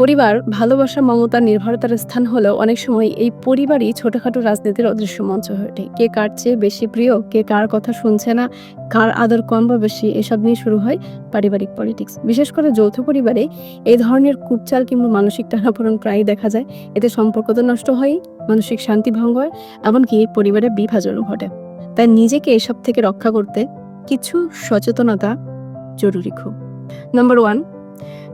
পরিবার, ভালোবাসা, মমতা নির্ভরতার স্থান হলেও অনেক সময় এই পরিবারই ছোটখাটো রাজনীতির অদৃশ্য মঞ্চ হয়ে ওঠে। কে কার চেয়ে বেশি প্রিয়, কে কার কথা শুনছে না, কার আদর কম বা বেশি, এসব নিয়ে শুরু হয় পারিবারিক পলিটিক্স। বিশেষ করে যৌথ পরিবারে এই ধরনের কুটচাল কিংবা মানসিক টানাপোড়েন প্রায়ই দেখা যায়। এতে সম্পর্ক তো নষ্ট হয় মানসিক শান্তি ভঙ্গ হয়, এমনকি এই পরিবারে বিভাজনও ঘটে। তাই নিজেকে এসব থেকে রক্ষা করতে কিছু সচেতনতা জরুরি খুব। নাম্বার ওয়ান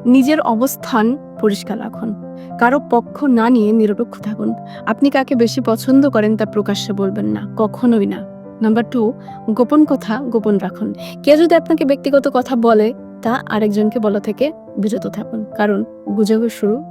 নিজের অবস্থান পরিষ্কার রাখুন। কারও পক্ষ না নিয়ে নিরপেক্ষ থাকুন। আপনি কাকে বেশি পছন্দ করেন তা প্রকাশ্যে বলবেন না, কখনোই না। নাম্বার টু, গোপন কথা গোপন রাখুন। কেউ যদি আপনাকে ব্যক্তিগত কথা বলে, তা আরেকজনকে বলা থেকে বিরত থাকুন। কারণ গুজবের শুরু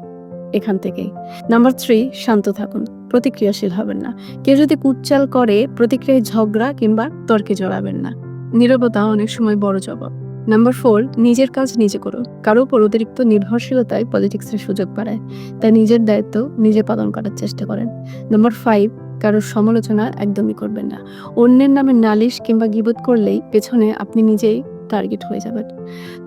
এখান থেকেই। নাম্বার থ্রি, শান্ত থাকুন। প্রতিক্রিয়াশীল হবেন না। কেউ যদি কুটচাল করে, প্রতিক্রিয়ায় ঝগড়া কিংবা তর্কে জড়াবেন না। নীরবতা অনেক সময় বড় জবাব। নাম্বার ফোর নিজের কাজ নিজে করুন কারও উপর অতিরিক্ত নির্ভরশীলতায় পলিটিক্সের সুযোগ বাড়ায়। তাই নিজের দায়িত্ব নিজে পালন করার চেষ্টা করেন। নাম্বার ফাইভ কারোর সমালোচনা একদমই করবেন না। অন্যের নামে নালিশ কিংবা গিবোধ করলেই পেছনে আপনি নিজেই টার্গেট হয়ে যাবেন।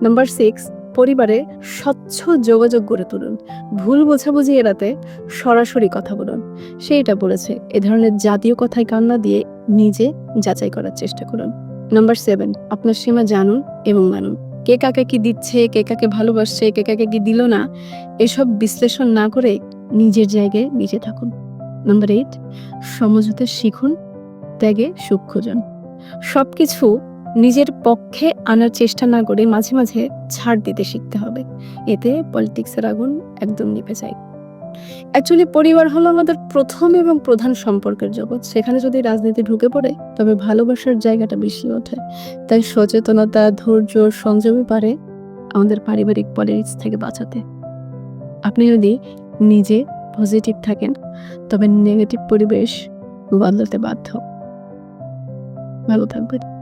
নাম্বার সিক্স পরিবারে স্বচ্ছ যোগাযোগ গড়ে তুলুন। ভুল বোঝাবুঝি এড়াতে সরাসরি কথা বলুন। সে এটা বলেছে, এ ধরনের জাতীয় কথায় কান্না দিয়ে নিজে যাচাই করার চেষ্টা করুন। নাম্বার সেভেন আপনার সীমা জানুন এবং মানুন। কে কাকে কি দিচ্ছে, কে কাকে ভালোবাসছে, কে কাকে কি দিল না, এসব বিশ্লেষণ না করে নিজের জায়গায় নিজে থাকুন। নাম্বার এইট সমঝোতে শিখুন, ত্যাগে সুখ খুঁজুন। সবকিছু নিজের পক্ষে আনার চেষ্টা না করে মাঝে মাঝে ছাড় দিতে শিখতে হবে। এতে পলিটিক্সের আগুন একদম নিভে যায়। অ্যাকচুয়ালি পরিবার হলো আমাদের প্রথম এবং প্রধান সম্পর্কের জগৎ। সেখানে যদি রাজনীতি ঢুকে পড়ে, তবে ভালোবাসার জায়গাটা বেশি ওঠে। তাই সচেতনতা, ধৈর্য, সংযমই পারে আমাদের পারিবারিক পলিটিক্স থেকে বাঁচাতে। আপনি যদি নিজে পজিটিভ থাকেন, তবে নেগেটিভ পরিবেশ বদলাতে বাধ্য ভালো থাকবেন।